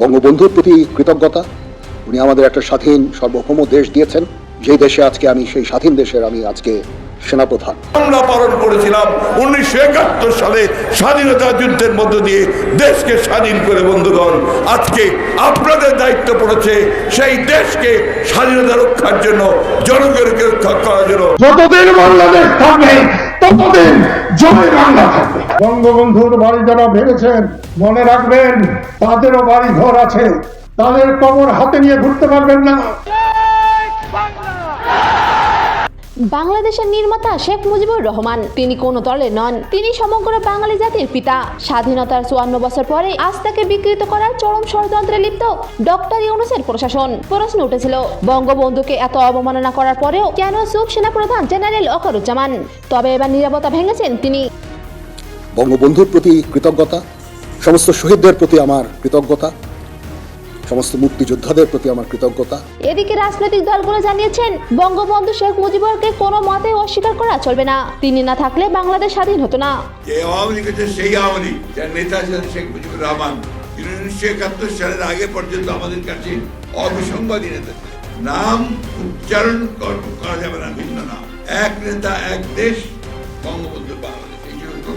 বঙ্গবন্ধুর প্রতি কৃতজ্ঞতা। উনি আমাদের একটা স্বাধীন সার্বভৌম দেশ দিয়েছেন। যেই দেশে আজকে আমি সেই স্বাধীন দেশের আমি আজকে সেনাপ্রধান। আমরা পালন করেছিলাম উনিশশো একাত্তর সালে স্বাধীনতা যুদ্ধের মধ্য দিয়ে দেশকে স্বাধীন করে বন্ধুগণ। আজকে আপনাদের দায়িত্ব পড়েছে সেই দেশকে স্বাধীনতা রক্ষার জন্য জনগণকে রক্ষা করার জন্য। যতদিন বাংলাদেশ থাকবে ততদিন বাংলা থাকবে। বঙ্গবন্ধুর বাড়ি যারা ভেবেছেন মনে রাখবেন, তাদেরও বাড়ি ঘর আছে। তাদের কবর হাতে নিয়ে ঘুরতে পারবেন না। বাংলাদেশের নির্মাতা শেখ মুজিবুর রহমান। তিনি কোনো দলে নন। তিনি সমগ্র বাঙালি জাতির পিতা। স্বাধীনতার চুয়ান্ন বছর পরে আজ তাকে বিকৃত করার চরম ষড়যন্ত্রে লিপ্ত ডক্টর ইউনুসের প্রশাসন। প্রশ্ন উঠেছিল, বঙ্গবন্ধুকে এত অবমাননা করার পরেও কেন চুপ সেনাপ্রধান জেনারেল অকারুজ্জামান? তবে এবার নিরাপত্তা ভেঙেছেন তিনি। বঙ্গবন্ধুর প্রতি কৃতজ্ঞতা, সমস্ত শহীদদের প্রতি আমার কৃতজ্ঞতা সমস্ত মুক্তিযোদ্ধাদের প্রতি আমার কৃতজ্ঞতা। এদিকে রাজনৈতিক দলগুলো জানিয়েছেন বঙ্গবন্ধু শেখ মুজিবুরকে কোনো মতে অস্বীকার করা চলবে না। তিনি না থাকলে বাংলাদেশ স্বাধীন হতো না। যে আওয়ামী লীগ সেই আওয়ামী লীগ। যার নেতা ছিলেন শেখ মুজিবুর রহমান। তিনি উনিশশো একাত্তর সালের আগে পর্যন্ত আমাদের কাছে অবিসংবাদী নেতা নাম উচ্চারণ কর- যাবে না ভিন্ন নাম। এক নেতা এক দেশ বঙ্গবন্ধু বাংলাদেশ। এই জন্য